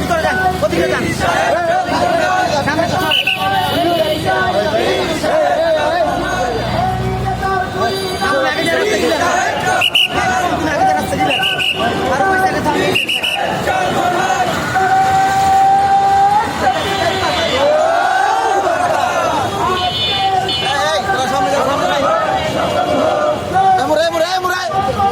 ভিতরে যান। ওদিকে যান। Go, go, go.